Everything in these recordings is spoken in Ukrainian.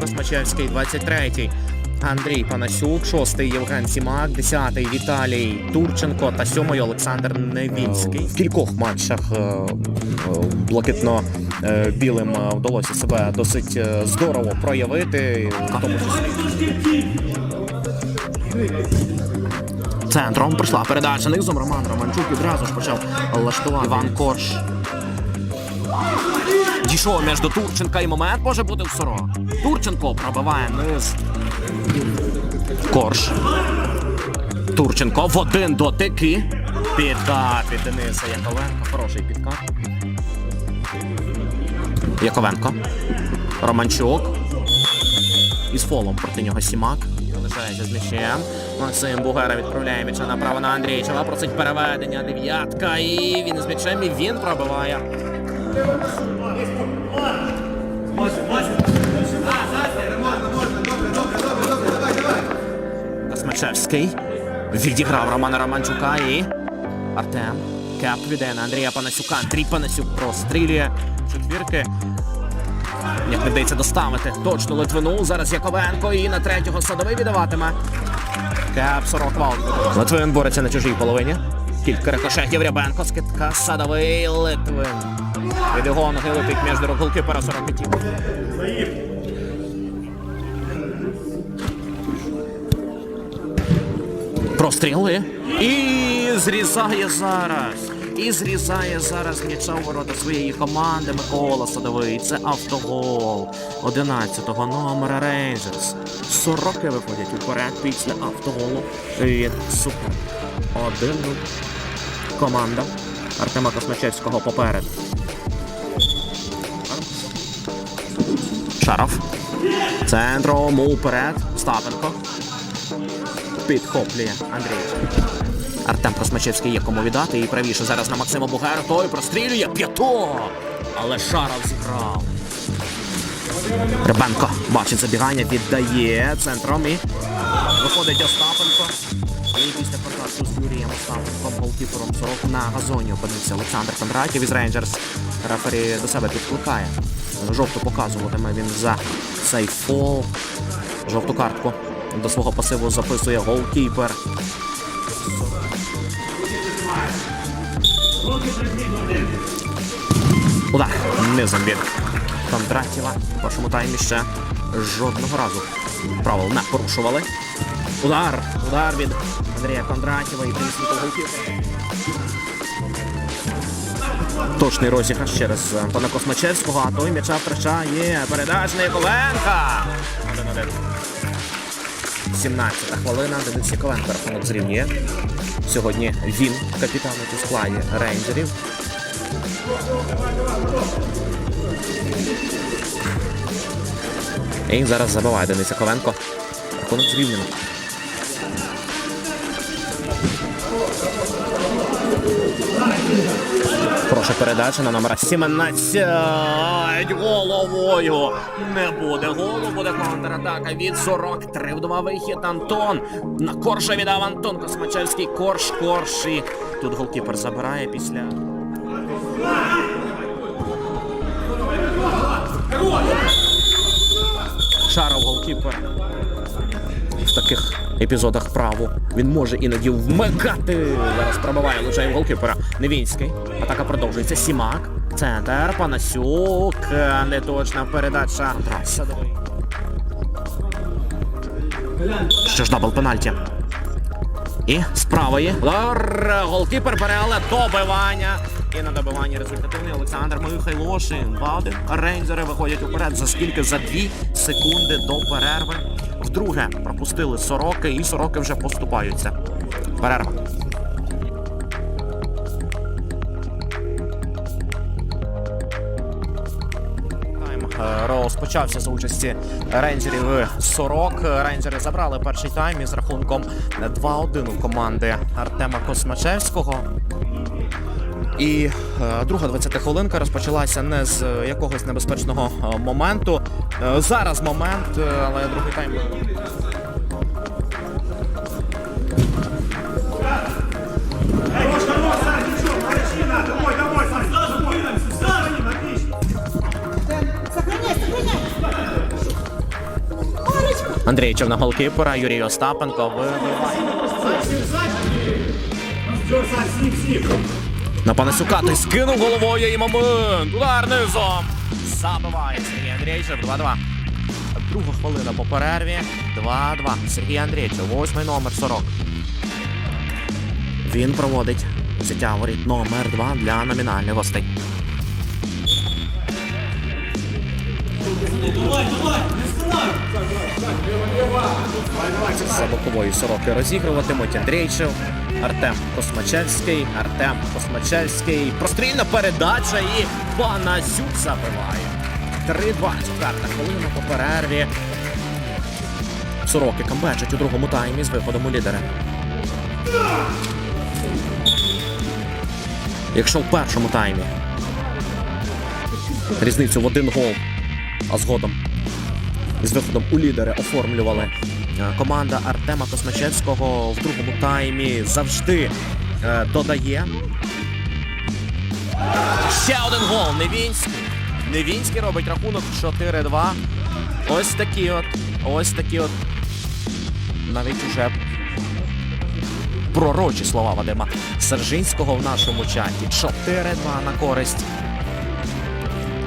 Космачевський, 23-й. Андрій Панасюк, 6-й Євген Сімак, 10-й Віталій Турченко та 7-й Олександр Невінський. В кількох матчах е, е, блакитно-білим е, вдалося себе досить е, здорово проявити. В тому числі. Центром прийшла передача низом. Роман Романчук відразу ж почав лаштувати Іван Корж. Дійшов між до Турченка і момент може бути в Соро. Турченко пробиває низ. Корж. Турченко в один дотик і підкат від Дениса Яковенко. Хороший підкат. Яковенко. Романчук. Із фолом проти нього Сімак. Залишається з м'ячем. Максим Бугера відправляє м'яча направо на Андрійчева. Просить переведення. Дев'ятка. І він із м'ячем і він пробиває. Космачевський. Відіграв Романа Романчука і Артем. Кеп віддає на Андрія Панасюка. Андрій Панасюк прострілює четвірки. Як не вдається доставити точно Литвину. Зараз Яковенко і на третього садовий віддаватиме. Кеп 40 вал. Литвин бореться на чужій половині. Кілька рикошетів Рябенко, скидка садовий Литвин. Від його ноги летить між рук голкіпера 45. Простріли. І зрізає зараз. І зрізає зараз м'яча у ворота своєї команди Микола Садовий. Це автогол 11-го номера Рейнджерс. Сороки виходять уперед після автоголу від Супер. Один команда Артема Космачевського поперед. Шаров. Центром уперед. Стапенко. Підхоплює Андрій. Артем Космачевський є кому віддати і правіше зараз на Максима Бугера. Той прострілює п'ято. Але Шаров зіграв. Рибенко бачить забігання, віддає центром і виходить Остапенко. І після контакту з Юрієм Остапенком голкіпером 40 на газоні опинився Олександр Кондратів із Рейнджерс. Рефері до себе підкликає. Жовту показуватиме він за цей фол. Жовту картку до свого пасиву записує голкіпер. Удар низом від Кондратєва. В першому таймі ще жодного разу правил не порушували. Удар! Удар від Андрія Кондратєва і присвіту голкіпера. Точний розіграш через Антона Космачевського, а той м'яча втрачає Яковенка. 1-1. 17-та хвилина, Денис Яковенко рахунок зрівнює. Сьогодні він капітан у складі рейнджерів. І зараз забиває Денис Яковенко. Рахунок зрівняно. Прошу передача на номера 17. Головою. Не буде голу, буде контратака від 43. Вдома вихід Антон. На Корша віддав Антон Космачевський. Корж, Корж. І тут голкіпер забирає після. Шаров голкіпер. В таких епізодах праву він може іноді вмикати. Зараз пробиває в голкіпера. Невінський. Атака продовжується. Сімак. Центр. Панасюк. Неточна передача. Садовий. Що ж дабл пенальті. І з правої. Голкіпер бере, добивання. І на добиванні результативний Олександр Михайлошин. 2-1. Рейнджери виходять уперед за скільки? За 2 секунди до перерви. Вдруге пропустили сороки, і сороки вже поступаються. Перерва. Е, розпочався за участі рейнджерів Сорок. Рейнджери забрали перший тайм із рахунком 2-1 у команди Артема Космачевського. І е, друга 20 хвилинка розпочалася не з е, якогось небезпечного е, моменту. Е, зараз момент, е, але другий тайм. Сохраняй, сохраняй. Андрійчев на голкіпера, Юрій Остапенко вибиває. На Панасюка той скинув головою і момент. Удар низом. Забиває Андрійчев. 2-2. Друга хвилина по перерві. 2-2. Сергій Андрійчев, восьмий номер 40. Він проводить взяття воріт номер 2 для номінальних гостей. За бокової сороки розігруватимуть Андрійчев, Артем Космачевський, Артем Космачевський. Прострільна передача і Панасюк забиває. 3-2. Четверта хвилина по перерві. Сороки камбечать у другому таймі з виходом у лідери. Якщо в першому таймі різницю в один гол, а згодом з виходом у лідери оформлювали е, команда Артема Космачевського в другому таймі завжди е, додає. Ще один гол. Невінський. Невінський робить рахунок 4-2. Ось такі от. Ось такі от. Навіть уже пророчі слова Вадима Сержинського в нашому чаті. 4-2 на користь.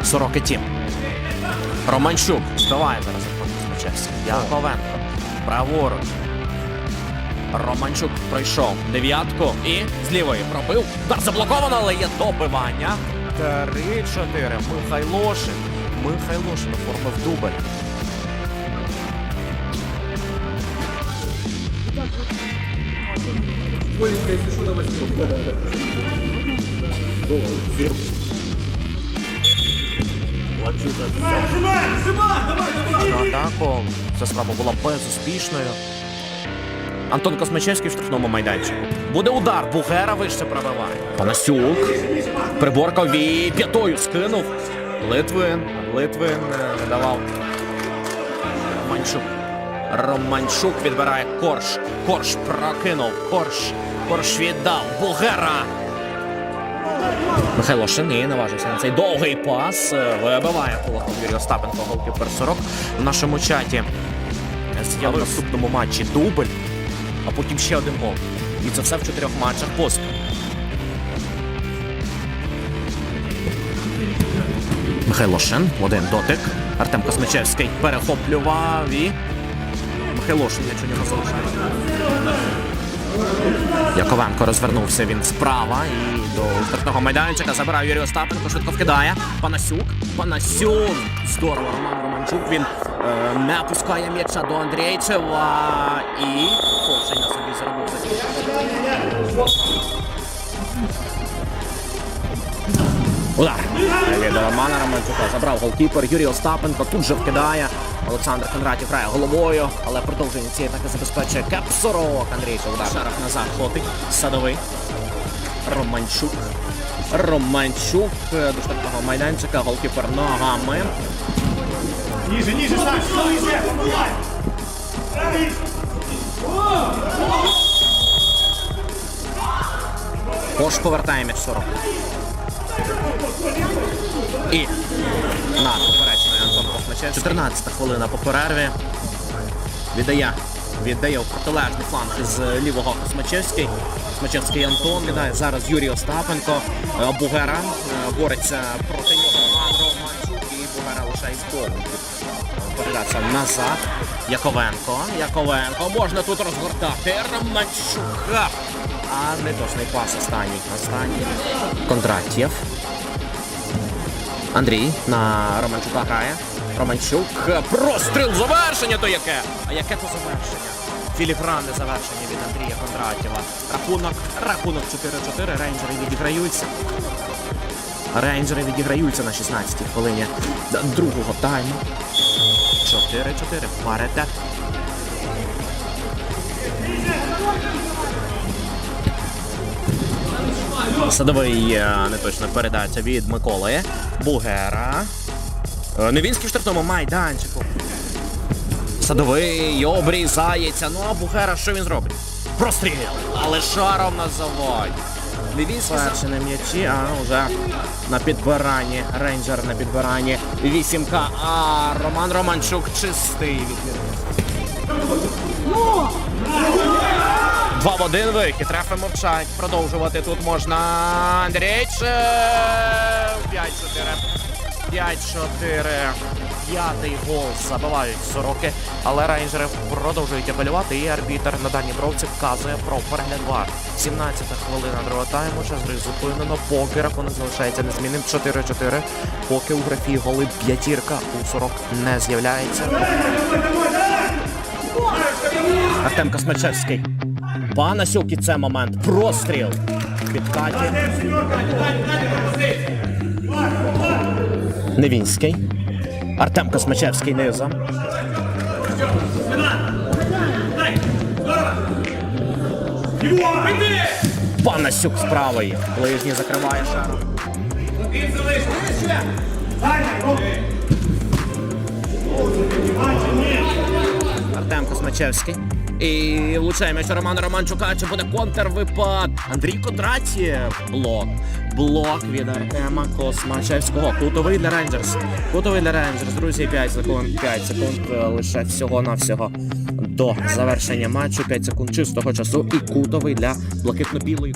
Сороки Тім. Романчук збиває зараз Космачевський. Яковенко. Праворуч. Романчук пройшов дев'ятку і з лівої пробив. Удар заблоковано, але є добивання. 3-4. Михайлошин. Михайлошин оформив дубль. На атаку. Ця справа була безуспішною. Антон Космачевський в штрафному майданчику. Буде удар. Бугера вище пробиває. Панасюк. Приборкав і п'ятою скинув. Литвин. Литвин не давав. Романчук. Романчук відбирає корж. Корж прокинув. Корж. Корж віддав. Бугера. Михайло Шини наважився на цей довгий пас. Е, Вибиває кулаком Юрій Остапенко, голкіпер 40 в нашому чаті. Є в наступному матчі дубль, а потім ще один гол. І це все в чотирьох матчах поспіль. Михайло Шин, один дотик. Артем Космичевський перехоплював і. Михайло Шин, якщо нього залишає. Яковенко розвернувся він справа і до штрафного майданчика забирає Юрій Остапенко, швидко вкидає. Панасюк. Панасюк. Здорово, Роман Романчук. Він е, не опускає м'яча до Андрійчева і Ковшень на собі заробив за Удар. Від Романа Романчука забрав голкіпер. Юрій Остапенко тут же вкидає. Олександр Кондратів грає головою, але продовження цієї атаки забезпечує Кепсорок. Андрійчев удар. Шарах назад хлопить. Садовий. Романчук. Романчук е, до штрафного майданчика. Голкіпер ногами. Ниже, Саш, ниже! Кош повертає м'яч 40. І на поперечний Антон Космачев. 14 хвилина по перерві. Віддає. Віддає в протилежний фланг з лівого Космачевський. Космачевський Антон віддає зараз Юрій Остапенко. Е, Бугера е, бореться проти нього Роман Романчук і Бугера лише із боку. Передача назад. Яковенко. Яковенко. Можна тут розгортати. Романчука. А не точний пас останній. Останній. Кондратєв. Андрій на Романчука грає. Романчук. Простріл завершення то яке? А яке то завершення? Філігранне завершення від Андрія Кондратєва. Рахунок, рахунок 4-4. Рейнджери відіграються. Рейнджери відіграються на 16-й хвилині другого тайму. 4-4. Паритет. Садовий е, неточна передача від Миколи Бугера. Е, Невінський в штрафному майданчику. Садовий обрізається. Ну а Бугера що він зробить? Простріл! Але шаром на заводі. Невінський перший на м'ячі, а вже на підбиранні. Рейнджер на підбиранні. Вісімка. А Роман Романчук чистий відмірний. Два в один вихід. Рефи мовчать. Продовжувати тут можна. Андрійч. 5-4. 5-4. П'ятий гол забивають сороки, але рейнджери продовжують апелювати. І арбітер на даній бровці вказує про перегляд вар. 17 хвилина другого тайму. Час гри зупинено. Поки рахунок залишається незмінним 4-4. Поки у графі голи п'ятірка у 40 не з'являється. Артем Космачевський. Панасюк і це момент. Простріл. Підкаті. Невінський. Артем Космачевський низом. Панасюк з правої. Ближній закриває шару. Космачевський. І влучає м'яч Романа Романчука. Чи буде контрвипад? Андрій Кондратєв. Блок. Блок від Артема Космачевського. Кутовий для Рейнджерс. Кутовий для Рейнджерс. Друзі, 5 секунд. 5 секунд е, лише всього-навсього до завершення матчу. 5 секунд чистого часу. І кутовий для блакитно-білої.